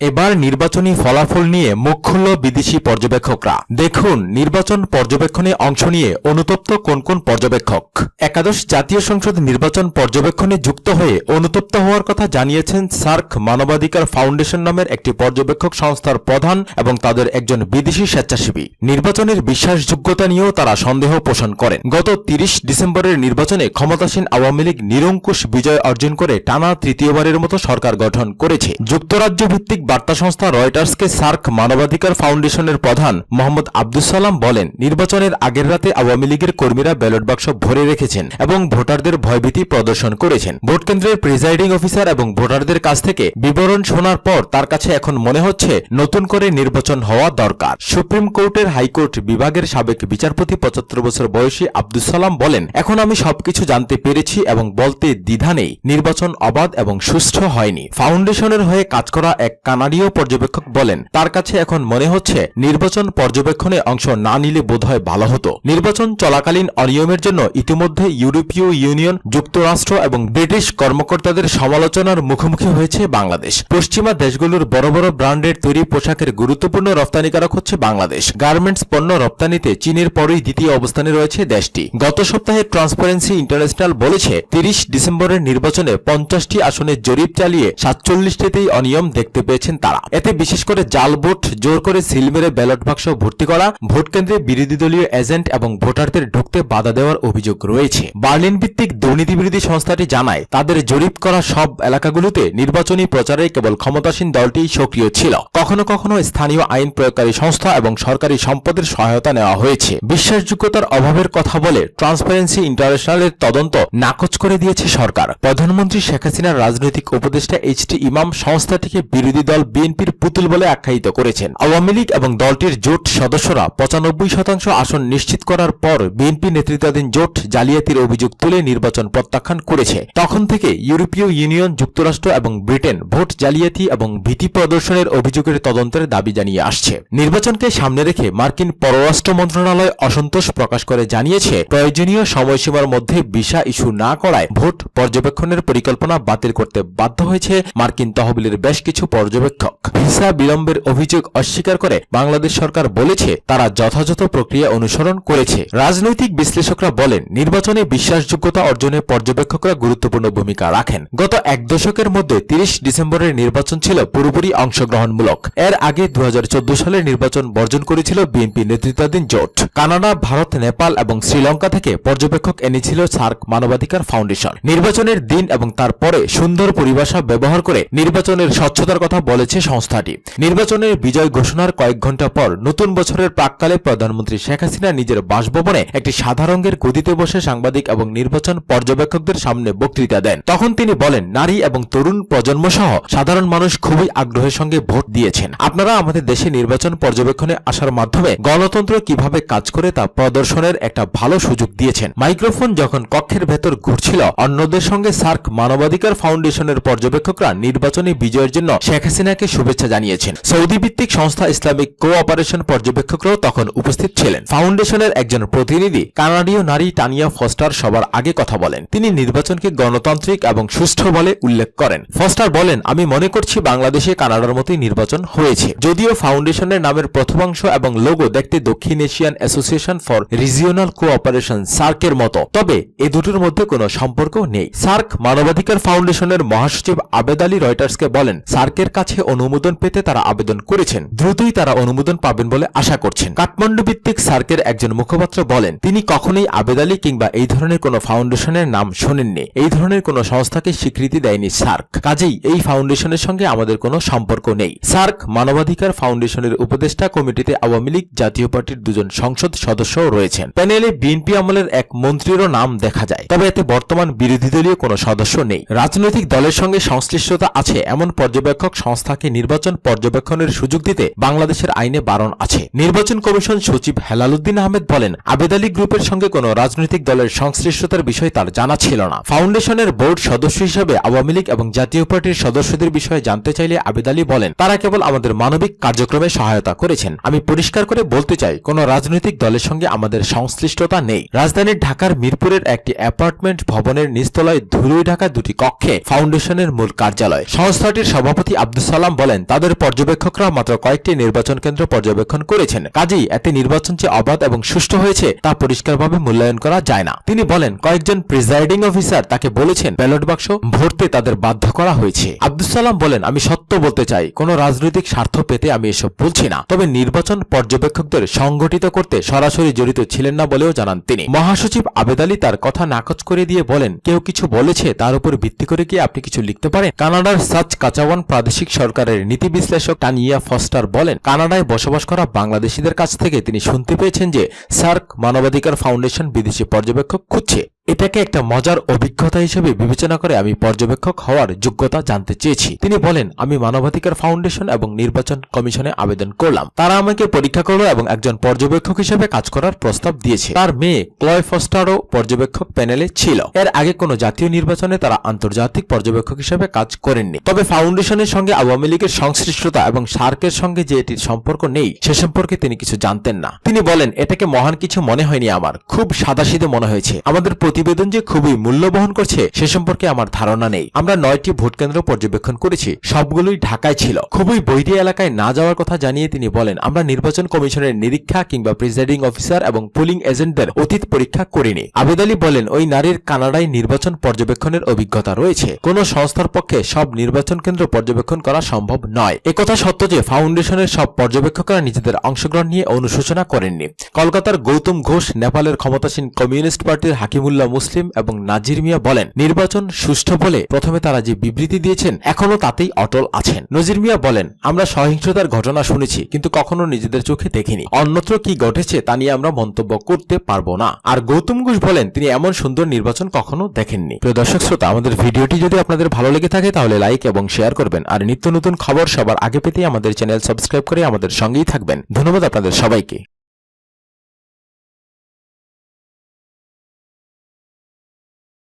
এবার নির্বাচনী ফলাফল নিয়ে মুখ খুলল বিদেশি পর্যবেক্ষকরা। দেখুন, নির্বাচন পর্যবেক্ষণে অংশ নিয়ে অনুতপ্ত কোন কোন পর্যবেক্ষক। একাদশ জাতীয় সংসদ নির্বাচন পর্যবেক্ষণে যুক্ত হয়ে অনুতপ্ত হওয়ার কথা জানিয়েছেন সার্ক মানবাধিকার ফাউন্ডেশন নামের একটি পর্যবেক্ষক সংস্থার প্রধান এবং তাদের একজন বিদেশি স্বেচ্ছাসেবী। নির্বাচনের বিশ্বাসযোগ্যতা নিয়েও তারা সন্দেহ পোষণ করেন। গত তিরিশ ডিসেম্বরের নির্বাচনে ক্ষমতাসীন আওয়ামী লীগ নিরঙ্কুশ বিজয় অর্জন করে টানা তৃতীয়বারের মতো সরকার গঠন করেছে। যুক্তরাজ্য ভিত্তিক বার্তা সংস্থা রয়টার্সকে সার্ক মানবাধিকার ফাউন্ডেশনের প্রধান মোহাম্মদ আব্দুল সালাম বলেন, নির্বাচনের আগের রাতে আওয়ামী লীগের কর্মীরা ব্যালট বাক্স ভরে রেখেছেন এবং ভোটারদের ভয়ভীতি প্রদর্শন করেছেন। ভোট কেন্দ্রের প্রিজাইডিং অফিসার এবং ভোটারদের কাছ থেকে বিবরণ শোনার পর তার কাছে এখন মনে হচ্ছে নতুন করে নির্বাচন হওয়া দরকার। সুপ্রিম কোর্টের হাইকোর্ট বিভাগের সাবেক বিচারপতি পঁচাত্তর বছর বয়সী আব্দুল সালাম বলেন, এখন আমি সবকিছু জানতে পেরেছি এবং বলতে দ্বিধা নেই। নির্বাচন অবাধ এবং সুষ্ঠু হয়নি। ফাউন্ডেশনের হয়ে কাজ করা এক কানাডীয় পর্যবেক্ষক বলেন, তার কাছে এখন মনে হচ্ছে নির্বাচন পর্যবেক্ষণে অংশ না নিলে বোধহয় ভালো হতো। নির্বাচন চলাকালীন অনিয়মের জন্য ইতিমধ্যে ইউরোপীয় ইউনিয়ন, যুক্তরাষ্ট্র এবং ব্রিটিশ কর্মকর্তাদের সমালোচনার মুখোমুখি হয়েছে বাংলাদেশ। পশ্চিমা দেশগুলোর বড় বড় ব্র্যান্ডের তৈরি পোশাকের গুরুত্বপূর্ণ রপ্তানিকারক হচ্ছে বাংলাদেশ। গার্মেন্টস পণ্য রপ্তানিতে চীনের পরেই দ্বিতীয় অবস্থানে রয়েছে দেশটি। গত সপ্তাহে ট্রান্সপারেন্সি ইন্টারন্যাশনাল বলেছে, তিরিশ ডিসেম্বরের নির্বাচনে পঞ্চাশটি আসনে জরিপ চালিয়ে সাতচল্লিশটিতেই অনিয়ম দেখতে পেয়েছেন তারা। এতে বিশেষ করে জাল ভোট, জোর করে সিল মেরে ব্যালট বাক্স ভর্তি করা, ভোট কেন্দ্রে বিরোধী দলীয় এজেন্ট এবং ভোটারদের ঢুকতে বাধা দেওয়ার অভিযোগ রয়েছে। বার্লিন ভিত্তিক দুর্নীতি বিরোধী সংস্থাটি জানায়, তাদের জরিপ করা সব এলাকাগুলোতে নির্বাচনী প্রচারে কেবল ক্ষমতাসীন দলটি সক্রিয় ছিল। কখনো কখনো স্থানীয় আইন প্রয়োগকারী সংস্থা এবং সরকারি সম্পদের সহায়তা নেওয়া হয়েছে। বিশ্বাসযোগ্যতার অভাবের কথা বলে ট্রান্সপারেন্সি ইন্টারন্যাশনালের তদন্ত নাকচ করে দিয়েছে সরকার। প্রধানমন্ত্রী শেখ হাসিনার রাজনৈতিক উপদেষ্টা এইচ টি ইমাম সংস্থাটিকে বিরোধী দল বিএনপির পুতুল বলে আখ্যায়িত করেছেন। আওয়ামী লীগ এবং দলটির জোট সদস্যরা পঁচানব্বই শতাংশ আসন নিশ্চিত করার পর বিএনপি নেতৃত্বাধীন জোট জালিয়াতির অভিযোগ তুলে নির্বাচন প্রত্যাখ্যান করেছে। তখন থেকে ইউরোপীয় ইউনিয়ন, যুক্তরাষ্ট্র এবং ব্রিটেন ভোট জালিয়াতি এবং ভীতি প্রদর্শনের অভিযোগের তদন্তের দাবি জানিয়ে আসছে। নির্বাচনকে সামনে রেখে মার্কিন পররাষ্ট্র মন্ত্রণালয় অসন্তোষ প্রকাশ করে জানিয়েছে, প্রয়োজনীয় সময়সীমার মধ্যে ভিসা ইস্যু না করায় ভোট পর্যবেক্ষণের পরিকল্পনা বাতিল করতে বাধ্য হয়েছে মার্কিন তহবিলের বেশ কিছু পর্যবেক্ষক ভিসা বিলম্বের অভিযোগ অস্বীকার করে বাংলাদেশ সরকার বলেছে, তারা যথাযথ প্রক্রিয়া অনুসরণ করেছে। রাজনৈতিক বিশ্লেষকরা বলেন, নির্বাচনে বিশ্বাসযোগ্যতা অর্জনে পর্যবেক্ষকরা গুরুত্বপূর্ণ ভূমিকা রাখেন। গত এক দশকের মধ্যে তিরিশ ডিসেম্বরের নির্বাচন ছিল পুরোপুরি অংশগ্রহণমূলক। এর আগে দু হাজার চোদ্দ সালের নির্বাচন বর্জন করেছিল বিএনপি নেতৃত্বাধীন জোট। কানাডা, ভারত, নেপাল এবং শ্রীলঙ্কা থেকে পর্যবেক্ষক এনেছিল সার্ক মানবাধিকার ফাউন্ডেশন। নির্বাচনের দিন এবং তারপরে সুন্দর পরিভাষা ব্যবহার করে নির্বাচনের স্বচ্ছতার কথা বলেছে সংস্থাটি। নির্বাচনের বিজয় ঘোষণার কয়েক ঘণ্টা পর নতুন বছরের প্রাককালে প্রধানমন্ত্রী শেখ হাসিনা নিজের বাসভবনে একটি সাদা গদিতে বসে সাংবাদিক এবং নির্বাচন পর্যবেক্ষকদের সামনে বক্তৃতা দেন। তখন তিনি বলেন, নারী এবং তরুণ প্রজন্ম সহ সাধারণ মানুষ খুবই আগ্রহের সঙ্গে ভোট দিয়েছেন। আপনারা আমাদের দেশে নির্বাচন পর্যবেক্ষণে আসার মাধ্যমে গণতন্ত্র কীভাবে কাজ করে তা প্রদর্শনের একটা ভালো সুযোগ দিয়েছেন। মাইক্রোফোন যখন কক্ষের ভেতর ঘুরছিল, অন্যদের সঙ্গে সার্ক মানবাধিকার ফাউন্ডেশনের পর্যবেক্ষকরা নির্বাচনী বিজয়ের জন্য শেখ হাসিনাকে শুভেচ্ছা জানিয়েছেন। সৌদি ভিত্তিক সংস্থা ইসলামিক কো অপারেশন পর্যবেক্ষকরাও তখন উপস্থিত ছিলেন। ফাউন্ডেশনের একজন প্রতিনিধি, কানাডীয় নারী টানিয়া ফস্টার, সবার আগে কথা বলেন। তিনি নির্বাচনকে গণতান্ত্রিক এবং সুষ্ঠু বলে উল্লেখ করেন। ফস্টার বলেন, আমি মনে করছি বাংলাদেশে কানাডার মতোই নির্বাচন হয়েছে। যদিও ফাউন্ডেশনের নামের প্রথমাংশ এবং লোগো দেখতে দক্ষিণ Asian association for regional cooperation, সার্কের মতো। তবে এ দুটোর মধ্যে কোনো সম্পর্ক নেই। সার্ক মানবাধিকার ফাউন্ডেশনের মহাসচিব আবেদ আলী রয়টার্সকে বলেন, সার্কের কাছে অনুমোদন পেতে তারা আবেদন করেছেন। দ্রুতই তারা অনুমোদন পাবেন বলে আশা করছেন। কাঠমান্ডু ভিত্তিক সার্কের একজন মুখপাত্র বলেন, তিনি কখনোই আবেদ আলী কিংবা এই ধরনের কোনো ফাউন্ডেশনের নাম শোনেননি। এই ধরনের কোনো সংস্থাকে স্বীকৃতি দেয়নি সার্ক। কাজেই এই ফাউন্ডেশনের সঙ্গে আমাদের কোনো সম্পর্ক নেই। সার্ক মানবাধিকার ফাউন্ডেশনের উপদেষ্টা কমিটিতে আওয়ামী লীগ জাতীয় পার্টির দুজন সংসদ সদস্যও রয়েছেন। প্যানেলে বিএনপি আমলের এক মন্ত্রীরও নাম দেখা যায়। তবে এতে বর্তমান বিরোধী দলীয় কোনো সদস্য নেই। রাজনৈতিক দলের সঙ্গে সংশ্লিষ্টতা আছে, এমন পর্যবেক্ষক সংস্থাকে নির্বাচন পর্যবেক্ষণের সুযোগ দিতে বাংলাদেশের আইনে বারণ আছে। নির্বাচন কমিশন সচিব হেলালুদ্দিন আহমেদ বলেন, আবেদ আলী গ্রুপের সঙ্গে কোনো রাজনৈতিক দলের সংশ্লিষ্টতার বিষয় তার জানা ছিল না। ফাউন্ডেশনের বোর্ড সদস্য হিসেবে আওয়ামী লীগ এবং জাতীয় পার্টির সদস্যদের বিষয়ে জানতে চাইলে আবেদ আলী বলেন, তারা কেবল আমাদের মানবিক কার্যক্রমে সহায়তা করেছেন। আমি পরিষ্কার করে বলতে চাই, কোনো রাজনৈতিক দলের সঙ্গে আমাদের সংশ্লিষ্টতা নেই। রাজধানীর ঢাকার মিরপুরের একটি অ্যাপার্টমেন্ট ভবনের নিচতলায় ধুলোই ঢাকা দুটি কক্ষে ফাউন্ডেশনের মূল কার্যালয়। সংস্থাটির সভাপতি আব্দুল সালাম বলেন, তাদের পর্যবেক্ষকরা মাত্র কয়েকটি নির্বাচন কেন্দ্র পর্যবেক্ষণ করেছেন। কাজেই এতে নির্বাচন যে অবাধ এবং সুষ্ঠু হয়েছে, তা পরিষ্কারভাবে মূল্যায়ন করা যায় না। তিনি বলেন, কয়েকজন প্রিজাইডিং অফিসার তাকে বলেছেন, ব্যালট বাক্স ভরতে তাদের বাধ্য করা হয়েছে। আব্দুল সালাম বলেন, আমি সত্য বলতে চাই, কোনো রাজনৈতিক স্বার্থ পেতে আমি এসব বলছি না। তবে নির্বাচন পর্যবেক্ষকদের সংগঠিত করতে সরাসরি জড়িত ছিলেন না বলেও জানান তিনি। মহাসচিব আবেদ আলী তার কথা নাকচ করে দিয়ে বলেন, কেউ কিছু বলেছে, তার উপর ভিত্তি করে কি আপনি কিছু লিখতে পারেন? কানাডার সাচ কাচাওয়ান প্রাদেশিক সরকারের নীতি বিশ্লেষক টানিয়া ফস্টার বলেন, কানাডায় বসবাস করা বাংলাদেশিদের কাছ থেকে তিনি শুনতে পেয়েছেন যে সার্ক মানবাধিকার ফাউন্ডেশন বিদেশি পর্যবেক্ষক খুঁজছে। এটাকে একটা মজার অভিজ্ঞতা হিসেবে বিবেচনা করে আমি পর্যবেক্ষক হওয়ার যোগ্যতা জানতে চেয়েছি। তিনি বলেন, আমি মানবাধিকার ফাউন্ডেশন এবং নির্বাচন কমিশনে আবেদন করলাম। তারা আমাকে পরীক্ষা করল এবং একজন পর্যবেক্ষক হিসেবে কাজ করার প্রস্তাব দিয়েছে। তার মেয়ে ক্লয় ফস্টারও পর্যবেক্ষক প্যানেলে ছিল। এর আগে কোনো জাতীয় নির্বাচনে তারা আন্তর্জাতিক পর্যবেক্ষক হিসেবে কাজ করেননি। তবে ফাউন্ডেশনের সঙ্গে আওয়ামী লীগের সংশ্লিষ্টতা এবং সার্কের সঙ্গে যে এটির সম্পর্ক নেই, সে সম্পর্কে তিনি কিছু জানতেন না। তিনি বলেন, এটাকে মহান কিছু মনে হয়নি আমার। খুব সাদাসিধে মনে হয়েছে। আমাদের প্রতিবেদন যে খুবই মূল্য বহন করছে, সে সম্পর্কে আমার ধারণা নেই। আমরা নয়টি ভোট কেন্দ্র পর্যবেক্ষণ করেছি, সবগুলোই ঢাকায় ছিল। খুবই বৈরী এলাকায় না যাওয়ার কথা জানিয়ে তিনি বলেন, আমরা নির্বাচন কমিশনের নিরীক্ষা কিংবা প্রিজাইডিং অফিসার এবং পুলিং এজেন্টদের অতীত পরীক্ষা করিনি। আবেদ আলী বলেন, ওই নারীর কানাডায় নির্বাচন পর্যবেক্ষণের অভিজ্ঞতা রয়েছে। কোন সংস্থার পক্ষে সব নির্বাচন কেন্দ্র পর্যবেক্ষণ করা সম্ভব নয়। একথা সত্য যে, ফাউন্ডেশনের সব পর্যবেক্ষকরা নিজেদের অংশগ্রহণ নিয়ে অনুশোচনা করেননি। কলকাতার গৌতম ঘোষ, নেপালের ক্ষমতাসীন কমিউনিস্ট পার্টির হাকিমুল্লাহ মুসলিম এবং নাজির মিয়া বলেন, নির্বাচন সুষ্ঠু বলে প্রথমে তারা যে বিবৃতি দিয়েছেন এখনও তাতেই অটল আছেন। নজির মিয়া বলেন, আমরা সহিংসতার ঘটনা শুনেছি, কিন্তু কখনো নিজেদের চোখে দেখিনি। অন্যত্র কি ঘটেছে তা নিয়ে আমরা মন্তব্য করতে পারব না। আর গৌতম ঘোষ বলেন, তিনি এমন সুন্দর নির্বাচন কখনো দেখেননি। প্রিয় দর্শক শ্রোতা, আমাদের ভিডিওটি যদি আপনাদের ভালো লেগে থাকে, তাহলে লাইক এবং শেয়ার করবেন। আর নিত্য নতুন খবর সবার আগে পেতে আমাদের চ্যানেল সাবস্ক্রাইব করে আমাদের সঙ্গেই থাকবেন। ধন্যবাদ আপনাদের সবাইকে।